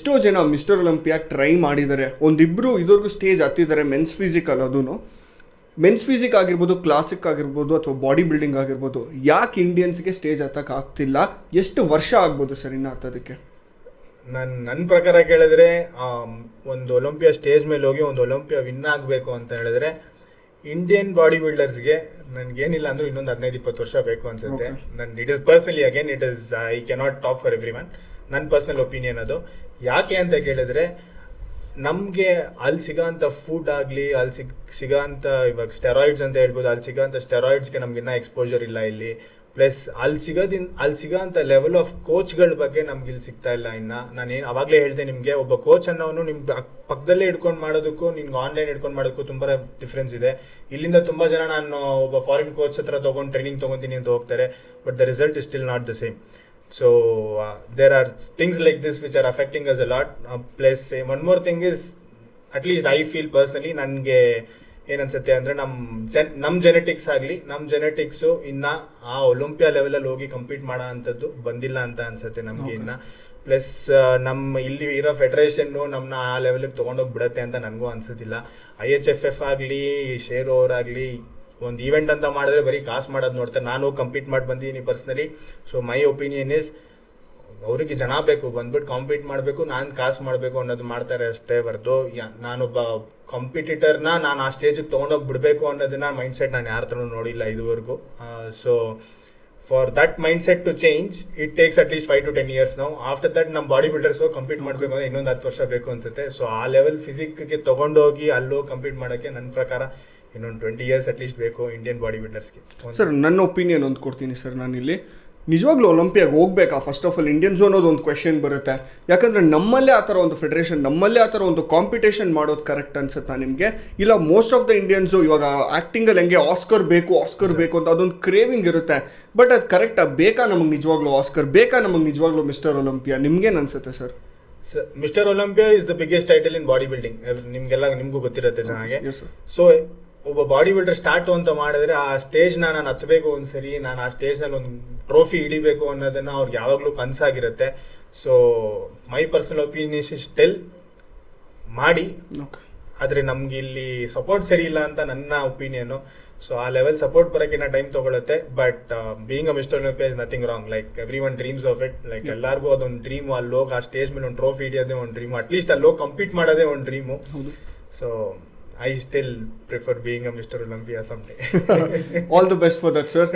ಎಷ್ಟೋ ಜನ mister Olympia try ಮಾಡಿದ್ದಾರೆ. ಒಂದಿಬ್ಬರು ಇದುವರೆಗೂ ಸ್ಟೇಜ್ ಹತ್ತಿದ್ದಾರೆ ಮೆನ್ಸ್ ಫಿಸಿಕಲ್ ಅದೂ ಮೆನ್ಸ್ ಫಿಸಿಕ್ ಆಗಿರ್ಬೋದು ಕ್ಲಾಸಿಕ್ ಆಗಿರ್ಬೋದು ಅಥವಾ ಬಾಡಿ ಬಿಲ್ಡಿಂಗ್ ಆಗಿರ್ಬೋದು ಯಾಕೆ ಇಂಡಿಯನ್ಸ್ಗೆ ಸ್ಟೇಜ್ ಹತ್ತಕ್ಕೆ ಆಗ್ತಿಲ್ಲ? ಎಷ್ಟು ವರ್ಷ ಆಗ್ಬೋದು ಸರ್ ಇನ್ನು ಹತ್ತೋದಕ್ಕೆ? ನನ್ನ ನನ್ನ ಪ್ರಕಾರ ಕೇಳಿದ್ರೆ ಒಂದು ಒಲಂಪಿಯಾ ಸ್ಟೇಜ್ ಮೇಲೆ ಹೋಗಿ ಒಂದು ಒಲಂಪಿಯಾ ವಿನ್ ಆಗಬೇಕು ಅಂತ ಹೇಳಿದ್ರೆ ಇಂಡಿಯನ್ ಬಾಡಿ ಬಿಲ್ಡರ್ಸ್ಗೆ ನನಗೇನಿಲ್ಲ ಅಂದ್ರೆ ಇನ್ನೊಂದು ಹದಿನೈದು ಇಪ್ಪತ್ತು ವರ್ಷ ಬೇಕು ಅನ್ಸುತ್ತೆ. ನನ್ನ it is personally again it is I cannot top for every one ನನ್ನ ಪರ್ಸ್ನಲ್ ಒಪಿನಿಯನ್ ಅದು. ಯಾಕೆ ಅಂತ ಕೇಳಿದ್ರೆ, ನಮಗೆ ಅಲ್ಲಿ ಸಿಗೋಂಥ ಫುಡ್ ಆಗಲಿ, ಅಲ್ಲಿ ಸಿಗ್ ಸಿಗೋಂಥ ಇವಾಗ ಸ್ಟೆರಾಯ್ಡ್ಸ್ ಅಂತ ಹೇಳ್ಬೋದು, ಅಲ್ಲಿ ಸಿಗೋಂಥ ಸ್ಟೆರಾಯ್ಡ್ಸ್ಗೆ ನಮ್ಗಿನ್ನ ಎಕ್ಸ್ಪೋಜರ್ ಇಲ್ಲ ಇಲ್ಲಿ. ಪ್ಲಸ್ ಅಲ್ಲಿ ಸಿಗೋದಿನ್, ಅಲ್ಲಿ ಸಿಗೋಂಥ ಲೆವೆಲ್ ಆಫ್ ಕೋಚ್ಗಳ ಬಗ್ಗೆ ನಮ್ಗೆ ಇಲ್ಲಿ ಸಿಗ್ತಾ ಇಲ್ಲ ಇನ್ನು. ನಾನೇನು ಅವಾಗಲೇ ಹೇಳಿದೆ ನಿಮಗೆ, ಒಬ್ಬ ಕೋಚ್ ಅನ್ನೋನು ನಿಮ್ಮ ಪಕ್ಕದಲ್ಲೇ ಹಿಡ್ಕೊಂಡು ಮಾಡೋದಕ್ಕೂ ನಿಮ್ಗೆ ಆನ್ಲೈನ್ ಹಿಡ್ಕೊಂಡು ಮಾಡೋದಕ್ಕೂ ತುಂಬ ಡಿಫ್ರೆನ್ಸ್ ಇದೆ. ಇಲ್ಲಿಂದ ತುಂಬ ಜನ ನಾನು ಒಬ್ಬ ಫಾರಿನ್ ಕೋಚ್ ಹತ್ರ ತೊಗೊಂಡು ಟ್ರೈನಿಂಗ್ ತೊಗೊತೀನಿ ಅಂತ ಹೋಗ್ತಾರೆ but the result is still not the same so there are which like this which are affecting us a lot plus one more thing is at least I feel personally ನನಗೆ ಏನನ್ಸುತ್ತೆ ಅಂದರೆ ನಮ್ಮ Zen ನಮ್ಮ genetics ಆಗಲಿ ನಮ್ಮ genetics ಇನ್ನು ಆ Olympia ಲೆವೆಲಲ್ಲಿ ಹೋಗಿ ಕಂಪೀಟ್ ಮಾಡೋ ಅಂಥದ್ದು ಬಂದಿಲ್ಲ ಅಂತ ಅನ್ಸುತ್ತೆ ನಮಗೆ ಇನ್ನು. ಪ್ಲಸ್ ನಮ್ಮ ಇಲ್ಲಿ ಇರೋ ಫೆಡರೇಷನ್ನು ನಮ್ಮನ್ನ ಆ ಲೆವೆಲಿಗೆ ತೊಗೊಂಡೋಗಿ ಬಿಡುತ್ತೆ ಅಂತ ನನಗೂ ಅನ್ಸೋದಿಲ್ಲ. ಐ ಎಚ್ ಎಫ್ ಎಫ್ ಆಗಲಿ ಶೇರ್ ಅವರಾಗಲಿ ಒಂದು ಈವೆಂಟ್ ಅಂತ ಮಾಡಿದ್ರೆ ಬರೀ ಕಾಸು ಮಾಡೋದು ನೋಡ್ತಾರೆ. ನಾನು ಕಂಪೀಟ್ ಮಾಡಿ ಬಂದಿದ್ದೀನಿ personally so my opinion is ಅವರಿಗೆ ಜನ ಬೇಕು ಬಂದ್ಬಿಟ್ಟು ಕಾಂಪೀಟ್ ಮಾಡಬೇಕು ನಾನು ಕಾಸು ಮಾಡಬೇಕು ಅನ್ನೋದು ಮಾಡ್ತಾರೆ ಅಷ್ಟೇ ಹೊರತು. ಯಾ- ನಾನೊಬ್ಬ ಕಾಂಪಿಟೇಟರ್ನ ನಾನು ಆ ಸ್ಟೇಜಿಗೆ ತೊಗೊಂಡೋಗಿ ಬಿಡಬೇಕು ಅನ್ನೋದನ್ನ ಮೈಂಡ್ ಸೆಟ್ ನಾನು ಯಾರ ಹತ್ರನೂ ನೋಡಿಲ್ಲ ಇದುವರೆಗೂ. So for that mindset to change it takes at least five to ten years ನಾವು ಆಫ್ಟರ್ ದಟ್ ನಮ್ಮ ಬಾಡಿ ಬಿಲ್ಡರ್ಸ್ ಕಂಪ್ಲೀಟ್ ಮಾಡಬೇಕು ಅಂದರೆ ಇನ್ನೊಂದು ಹತ್ತು ವರ್ಷ ಬೇಕು ಅನ್ಸುತ್ತೆ. ಸೊ ಆ ಲೆವೆಲ್ ಫಿಸಿಕ್ಗೆ ತೊಗೊಂಡೋಗಿ ಅಲ್ಲೋ ಕಂಪ್ಲೀಟ್ ಮಾಡೋಕ್ಕೆ ನನ್ನ ಪ್ರಕಾರ ಇನ್ನೊಂದು ಟ್ವೆಂಟಿ ಇಯರ್ಸ್ ಅಟ್ ಲೀಸ್ಟ್ ಬೇಕು ಇಂಡಿಯನ್ ಬಾಡಿ ಬಿಲ್ಡರ್ಸ್ಗೆ ಸರ್ ನನ್ನ ಒಪಿನಿಯನ್ ಒಂದು ಕೊಡ್ತೀನಿ ಸರ್ ನಾನಿಲ್ಲಿ. ನಿಜವಾಗ್ಲೂ ಒಲಿಂಪಿಯಾಗ ಹೋಗ್ಬೇಕಾ? First of all Indian zone ಅನ್ನೋದು ಒಂದು ಕ್ವೆಶನ್ ಬರುತ್ತೆ. ಯಾಕಂದ್ರೆ ನಮ್ಮಲ್ಲೇ ಆ ಥರ ಒಂದು ಫೆಡರೇಷನ್ ನಮ್ಮಲ್ಲೇ ಆ ಥರ ಒಂದು ಕಾಂಪಿಟೇಷನ್ ಮಾಡೋದು ಕರೆಕ್ಟ್ ಅನ್ಸುತ್ತಾ ನಿಮಗೆ? ಇಲ್ಲ ಮೋಸ್ಟ್ ಆಫ್ ದ ಇಂಡಿಯನ್ಸು ಇವಾಗ ಆ್ಯಕ್ಟಿಂಗಲ್ಲಿ ಹೆಂಗೆ ಆಸ್ಕರ್ ಬೇಕು ಆಸ್ಕರ್ ಬೇಕು ಅಂತ ಅದೊಂದು ಕ್ರೇವಿಂಗ್ ಇರುತ್ತೆ. ಬಟ್ ಅದು ಕರೆಕ್ಟಾ ಬೇಕಾ ನಮಗೆ ನಿಜವಾಗ್ಲೂ ಆಸ್ಕರ್ ಬೇಕಾ ನಮಗೆ ನಿಜವಾಗ್ಲೂ ಮಿಸ್ಟರ್ ಒಲಿಂಪಿಯಾ ನಿಮ್ಗೇನು ಅನ್ಸುತ್ತೆ sir sir Mister Olympia is the biggest title in body building ನಿಮಗೆಲ್ಲ ನಿಮಗೂ ಗೊತ್ತಿರುತ್ತೆ ಚೆನ್ನಾಗಿ. ಸೊ ಒಬ್ಬ ಬಾಡಿ ಬಿಲ್ಡರ್ ಸ್ಟಾರ್ಟ್ ಅಂತ ಮಾಡಿದ್ರೆ ಆ ಸ್ಟೇಜ್ನ ನಾನು ಹತ್ತಬೇಕು ಒಂದ್ಸರಿ ನಾನು ಆ ಸ್ಟೇಜ್ನಲ್ಲಿ ಒಂದು ಟ್ರೋಫಿ ಹಿಡಿಬೇಕು ಅನ್ನೋದನ್ನ ಅವ್ರಿಗೆ ಯಾವಾಗಲೂ ಕನಸಾಗಿರುತ್ತೆ. So my personal opinion is tell ಮಾಡಿ. ಆದರೆ ನಮ್ಗೆ ಇಲ್ಲಿ ಸಪೋರ್ಟ್ ಸರಿ ಇಲ್ಲ ಅಂತ ನನ್ನ ಒಪಿನಿಯನು ಸೊ ಆ ಲೆವೆಲ್ ಸಪೋರ್ಟ್ ಬರೋಕ್ಕಿನ್ನ ಟೈಮ್ ತಗೊಳುತ್ತೆ. But being a Mister Olympia is nothing wrong like every one dreams of it like ಎಲ್ಲರಿಗೂ ಅದೊಂದು ಡ್ರೀಮ್ ಅಲ್ಲಿ ಹೋಗಿ ಆ ಸ್ಟೇಜ್ ಮೇಲೆ ಒಂದು ಟ್ರೋಫಿ ಹಿಡಿಯೋದೇ ಒಂದು ಡ್ರೀಮ್ ಅಟ್ಲೀಸ್ಟ್ ಅಲ್ಲಿ ಹೋಗಿ ಕಂಪೀಟ್ ಮಾಡೋದೇ ಒಂದು dream so I still prefer being a Mister Olympia someday all the best for that sir.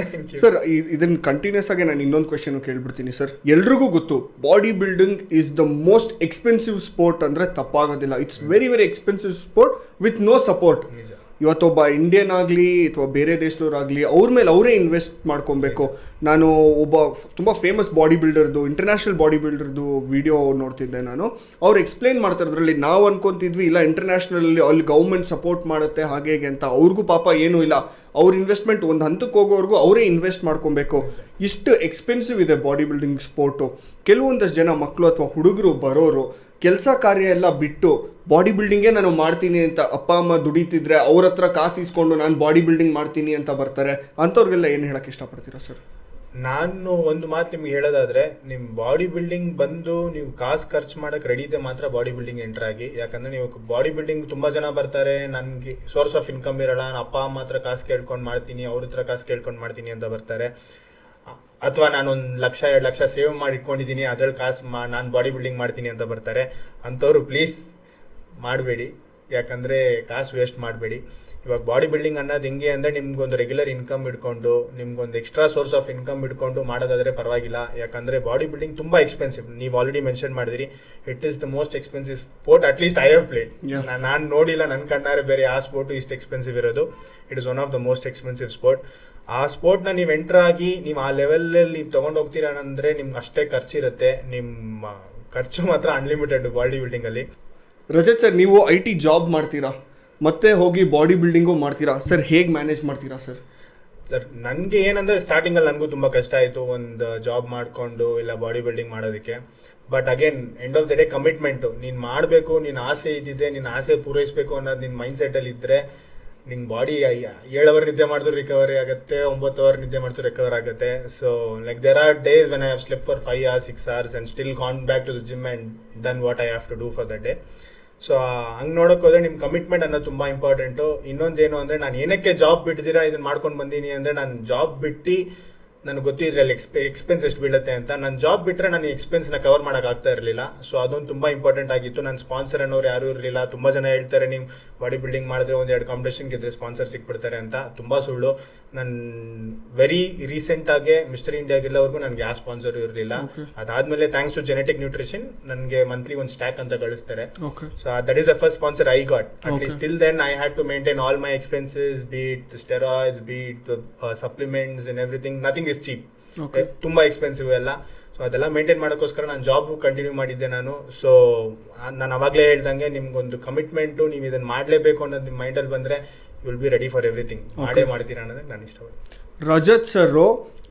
Sir ಇದನ್ನ ಕಂಟಿನ್ಯೂಸ್ ಆಗಿ ನಾನು ಇನ್ನೊಂದು ಕ್ವೆಶನ್ ಕೇಳ್ಬಿಡ್ತೀನಿ ಸರ್ ಎಲ್ರಿಗೂ ಗೊತ್ತು body building is the most expensive sport ಅಂದರೆ ತಪ್ಪಾಗೋದಿಲ್ಲ. It's very very expensive sport with no support ನಿಜ. ಇವತ್ತೊಬ್ಬ ಇಂಡಿಯನ್ ಆಗಲಿ ಅಥವಾ ಬೇರೆ ದೇಶದವ್ರಾಗಲಿ ಅವ್ರ ಮೇಲೆ ಅವರೇ ಇನ್ವೆಸ್ಟ್ ಮಾಡ್ಕೊಬೇಕು. ನಾನು ಒಬ್ಬ ತುಂಬ ಫೇಮಸ್ ಬಾಡಿ ಬಿಲ್ಡರ್ದು ಇಂಟರ್ನ್ಯಾಷನಲ್ ಬಾಡಿ ಬಿಲ್ಡರ್ದು ವಿಡಿಯೋ ನೋಡ್ತಿದ್ದೆ ನಾನು. ಅವ್ರು ಎಕ್ಸ್ಪ್ಲೇನ್ ಮಾಡ್ತಾರೆ ಅದರಲ್ಲಿ ನಾವು ಅನ್ಕೊತಿದ್ವಿ, ಇಲ್ಲ ಇಂಟರ್ನ್ಯಾಷನಲಲ್ಲಿ ಅಲ್ಲಿ ಗೌರ್ಮೆಂಟ್ ಸಪೋರ್ಟ್ ಮಾಡುತ್ತೆ, ಹಾಗೆ ಹೇಗೆ ಅಂತ. ಅವ್ರಿಗೂ ಪಾಪ ಏನೂ ಇಲ್ಲ. ಅವ್ರ ಇನ್ವೆಸ್ಟ್ಮೆಂಟ್ ಒಂದು ಹಂತಕ್ಕೆ ಹೋಗೋವರೆಗೂ ಅವರೇ ಇನ್ವೆಸ್ಟ್ ಮಾಡ್ಕೊಬೇಕು. ಇಷ್ಟು ಎಕ್ಸ್ಪೆನ್ಸಿವ್ ಇದೆ ಬಾಡಿ ಬಿಲ್ಡಿಂಗ್ ಸ್ಪೋರ್ಟು ಕೆಲವೊಂದಷ್ಟು ಜನ ಮಕ್ಕಳು ಅಥವಾ ಹುಡುಗರು ಬರೋರು, ಕೆಲಸ ಕಾರ್ಯ ಎಲ್ಲ ಬಿಟ್ಟು ಬಾಡಿ ಬಿಲ್ಡಿಂಗೇ ನಾನು ಮಾಡ್ತೀನಿ ಅಂತ ಅಪ್ಪ, ಅಮ್ಮ ದುಡಿತಿದ್ರೆ ಅವ್ರ ಹತ್ರ ಕಾಸು ಇಸ್ಕೊಂಡು ನಾನು ಬಾಡಿ ಬಿಲ್ಡಿಂಗ್ ಮಾಡ್ತೀನಿ ಅಂತ ಬರ್ತಾರೆ. ಅಂಥವ್ರಿಗೆಲ್ಲ ಏನು ಹೇಳೋಕ್ಕೆ ಇಷ್ಟಪಡ್ತೀರಾ ಸರ್ ನಾನು ಒಂದು ಮಾತು ನಿಮ್ಗೆ ಹೇಳೋದಾದ್ರೆ ನಿಮ್ಮ ಬಾಡಿ ಬಿಲ್ಡಿಂಗ್ ಬಂದು ನೀವು ಕಾಸು ಖರ್ಚು ಮಾಡಕ್ಕೆ ರೆಡಿ ಇದೆ ಮಾತ್ರ ಬಾಡಿ ಬಿಲ್ಡಿಂಗ್ ಎಂಟರ್ ಆಗಿ. ಯಾಕಂದ್ರೆ ನೀವು ಬಾಡಿ ಬಿಲ್ಡಿಂಗ್ ತುಂಬಾ ಜನ ಬರ್ತಾರೆ, ನನಗೆ ಸೋರ್ಸ್ ಆಫ್ ಇನ್ಕಮ್ ಇರಲ್ಲ ನಾನು ಅಪ್ಪ ಅಮ್ಮ ಹತ್ರ ಕಾಸು ಕೇಳ್ಕೊಂಡು ಮಾಡ್ತೀನಿ, ಅವ್ರ ಹತ್ರ ಕಾಸು ಕೇಳ್ಕೊಂಡು ಮಾಡ್ತೀನಿ ಅಂತ ಬರ್ತಾರೆ. ಅಥವಾ ನಾನು ಒಂದು ಲಕ್ಷ, ಎರಡು ಲಕ್ಷ ಸೇವ್ ಮಾಡಿ ಇಟ್ಕೊಂಡಿದ್ದೀನಿ, ಅದ್ರಲ್ಲಿ ಕಾಸು ಮಾ, ನಾನು ಬಾಡಿ ಬಿಲ್ಡಿಂಗ್ ಮಾಡ್ತೀನಿ ಅಂತ ಬರ್ತಾರೆ. ಅಂಥವ್ರು ಪ್ಲೀಸ್ ಮಾಡಬೇಡಿ. ಯಾಕಂದರೆ ಕಾಸು ವೇಸ್ಟ್ ಮಾಡಬೇಡಿ. ಇವಾಗ ಬಾಡಿ ಬಿಲ್ಡಿಂಗ್ ಅನ್ನೋದು ಹೆಂಗೆ ಅಂದರೆ ನಿಮ್ಗೊಂದು ರೆಗ್ಯುಲರ್ ಇನ್ಕಮ್ ಇಟ್ಕೊಂಡು ನಿಮ್ಗೊಂದು ಎಕ್ಸ್ಟ್ರಾ ಸೋರ್ಸ್ ಆಫ್ ಇನ್ಕಮ್ ಇಟ್ಕೊಂಡು ಮಾಡೋದಾದರೆ ಪರವಾಗಿಲ್ಲ. ಯಾಕಂದರೆ ಬಾಡಿ ಬಿಲ್ಡಿಂಗ್ ತುಂಬ ಎಕ್ಸ್ಪೆನ್ಸಿವ್ ನೀವು ಆಲ್ರೆಡಿ ಮೆನ್ಷನ್ ಮಾಡಿದಿರಿ it is the most expensive sport at least I have played. ನಾನು ನೋಡಿಲ್ಲ ನನ್ನ ಕಣ್ಣಾರೆ ಬೇರೆ ಆ ಸ್ಪೋರ್ಟು ಇಷ್ಟು ಎಕ್ಸ್ಪೆನ್ಸಿವ್ ಇರೋದು. It is one of the most expensive sport ಆ ಸ್ಪೋರ್ಟ್ನ ನೀವು ಎಂಟರ್ ಆಗಿ ನೀವು ಆ ಲೆವೆಲಲ್ಲಿ ನೀವು ತೊಗೊಂಡು ಹೋಗ್ತೀರಾ ಅಂದರೆ ನಿಮ್ಗೆ ಅಷ್ಟೇ ಖರ್ಚಿರುತ್ತೆ ನಿಮ್ಮ ಖರ್ಚು ಮಾತ್ರ ಅನ್ಲಿಮಿಟೆಡ್ ಬಾಡಿ ಬಿಲ್ಡಿಂಗಲ್ಲಿ ರಜತ್ ಸರ್ ನೀವು ಐ ಟಿ ಜಾಬ್ ಮಾಡ್ತೀರಾ? ಮತ್ತೆ ಹೋಗಿ ಬಾಡಿ ಬಿಲ್ಡಿಂಗು ಮಾಡ್ತೀರಾ? ಸರ್ ಹೇಗೆ ಮ್ಯಾನೇಜ್ ಮಾಡ್ತೀರಾ ಸರ್ ಸರ್ ನನಗೆ ಏನಂದರೆ ಸ್ಟಾರ್ಟಿಂಗಲ್ಲಿ ನನಗೂ ತುಂಬ ಕಷ್ಟ ಆಯಿತು ಒಂದು ಜಾಬ್ ಮಾಡಿಕೊಂಡು ಇಲ್ಲ ಬಾಡಿ ಬಿಲ್ಡಿಂಗ್ ಮಾಡೋದಕ್ಕೆ. But again end of the day commitment ನೀನು ಮಾಡಬೇಕು ನಿನ್ನ ಆಸೆ ಇದ್ದಿದೆ ನಿನ್ನ ಆಸೆ ಪೂರೈಸಬೇಕು ಅನ್ನೋದು ನಿನ್ನ ಮೈಂಡ್ ಸೆಟ್ಟಲ್ಲಿ ಇದ್ದರೆ ನಿನ್ನ ಬಾಡಿ ಏಳು ಅವರ್ ನಿದ್ದೆ ಮಾಡಿದ್ರು ರಿಕವರಿ ಆಗುತ್ತೆ, ಒಂಬತ್ತು ಅವರ್ ನಿದ್ದೆ ಮಾಡಿದ್ರು ರಿಕವರ್ ಆಗುತ್ತೆ. So like there are days when I have slip for five or six hours and still come back to the gym and done what I have to do for the day so ಹಂಗೆ ನೋಡೋಕೆ ಹೋದ್ರೆ ನಿಮ್ಮ commitment ಅನ್ನೋದು ತುಂಬ important ಇನ್ನೊಂದೇನು ಅಂದರೆ ನಾನು ಏನಕ್ಕೆ ಜಾಬ್ ಬಿಡ್ತೀರಾ ಇದನ್ನು ಮಾಡ್ಕೊಂಡು ಬಂದೀನಿ ಅಂದರೆ ನಾನು ಜಾಬ್ ಬಿಟ್ಟು ನನಗೆ ಗೊತ್ತಿದ್ರೆ ಅಲ್ಲಿ ಎಕ್ಸ್ಪೆ ಎಕ್ಸ್ಪೆನ್ಸ್ ಎಷ್ಟು ಬೀಳುತ್ತೆ ಅಂತ. ನಾನು ಜಾಬ್ ಬಿಟ್ಟರೆ ನಾನು ಎಕ್ಸ್ಪೆನ್ಸ್ನ ಕವರ್ ಮಾಡೋಕೆ ಆಗ್ತಾ ಇರಲಿಲ್ಲ. ಸೊ ಅದೊಂದು ತುಂಬ ಇಂಪಾರ್ಟೆಂಟ್ ಆಗಿತ್ತು. ನನ್ನ ಸ್ಪಾನ್ಸರ್ ಅನ್ನೋರು ಯಾರೂ ಇರಲಿಲ್ಲ. ತುಂಬ ಜನ ಹೇಳ್ತಾರೆ ನೀವು ಬಾಡಿ ಬಿಲ್ಡಿಂಗ್ ಮಾಡಿದ್ರೆ ಒಂದು ಎರಡು ಕಾಂಪಿಟೇಷನ್ ಗೆದ್ದರೆ ಸ್ಪಾನ್ಸರ್ ಸಿಕ್ಬಿಡ್ತಾರೆ ಅಂತ. ತುಂಬ ಸುಳ್ಳು. ನನ್ನ ವೆರಿ ರೀಸೆಂಟಾಗೆ ಮಿಸ್ಟರ್ ಇಂಡಿಯಾಗೆಲ್ಲವರೆಗೂ ನನಗೆ ಯಾವ ಸ್ಪಾನ್ಸರ್ ಇರಲಿಲ್ಲ. ಅದಾದಮೇಲೆ ಥ್ಯಾಂಕ್ಸ್ ಟು ಜೆನೆಟಿಕ್ ನ್ಯೂಟ್ರಿಷನ್ ನನಗೆ ಮಂತ್ಲಿ ಒಂದು ಸ್ಟ್ಯಾಕ್ ಅಂತ ಕಳಿಸ್ತಾರೆ so that is the first sponsor I got at least till then I had to maintain all my expenses be it steroids be it supplements in everything the steroids, cheap ತುಂಬ expensive ಎಲ್ಲ. So ಅದೆಲ್ಲ maintain ಮಾಡೋಕ್ಕೋಸ್ಕರ ನಾನು job continue ಮಾಡಿದ್ದೆ ನಾನು. So ನಾನು ಅವಾಗಲೇ ಹೇಳ್ದಂಗೆ ನಿಮ್ಗೊಂದು ಕಮಿಟ್ಮೆಂಟು ನೀವು ಇದನ್ನು ಮಾಡಲೇಬೇಕು ಅನ್ನೋದು ನಿಮ್ಮ ಮೈಂಡಲ್ಲಿ ಬಂದರೆ you will be ready for everything ಮಾಡೇ ಮಾಡ್ತೀರಾ ಅನ್ನೋದಕ್ಕೆ ನಾನು ಇಷ್ಟಪಡ್ತೀನಿ. ರಜತ್ ಸರ್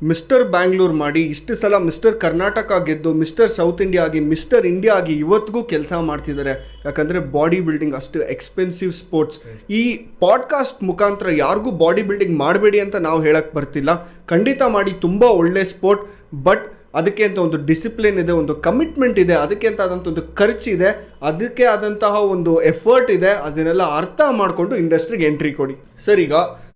ಮಿಸ್ಟರ್ ಬ್ಯಾಂಗ್ಳೂರ್ ಮಾಡಿ ಇಷ್ಟು ಸಲ ಮಿಸ್ಟರ್ ಕರ್ನಾಟಕ ಗೆದ್ದು ಮಿಸ್ಟರ್ ಸೌತ್ ಇಂಡಿಯಾ ಆಗಿ ಮಿಸ್ಟರ್ ಇಂಡಿಯಾ ಆಗಿ ಇವತ್ತಿಗೂ ಕೆಲಸ ಮಾಡ್ತಿದ್ದಾರೆ. ಯಾಕಂದರೆ ಬಾಡಿ ಬಿಲ್ಡಿಂಗ್ ಅಷ್ಟು ಎಕ್ಸ್ಪೆನ್ಸಿವ್ ಸ್ಪೋರ್ಟ್ಸ್. ಈ ಪಾಡ್ಕಾಸ್ಟ್ ಮುಖಾಂತರ ಯಾರಿಗೂ ಬಾಡಿ ಬಿಲ್ಡಿಂಗ್ ಮಾಡಬೇಡಿ ಅಂತ ನಾವು ಹೇಳಕ್ಕೆ ಬರ್ತಿಲ್ಲ. ಖಂಡಿತ ಮಾಡಿ ತುಂಬ ಒಳ್ಳೆ ಸ್ಪೋರ್ಟ್, ಬಟ್ ಅದಕ್ಕೆ ಅಂತ ಒಂದು ಡಿಸಿಪ್ಲಿನ್ ಇದೆ, ಒಂದು ಕಮಿಟ್ಮೆಂಟ್ ಇದೆ, ಅದಕ್ಕೆ ಅಂತ ಆದಂಥ ಒಂದು ಖರ್ಚಿದೆ ಅದಕ್ಕೆ ಆದಂತಹ ಒಂದು ಎಫರ್ಟ್ ಇದೆ, ಅದನ್ನೆಲ್ಲ ಅರ್ಥ ಮಾಡಿಕೊಂಡು ಇಂಡಸ್ಟ್ರಿಗೆ ಎಂಟ್ರಿ ಕೊಡಿ. ಸರ್, ಈಗ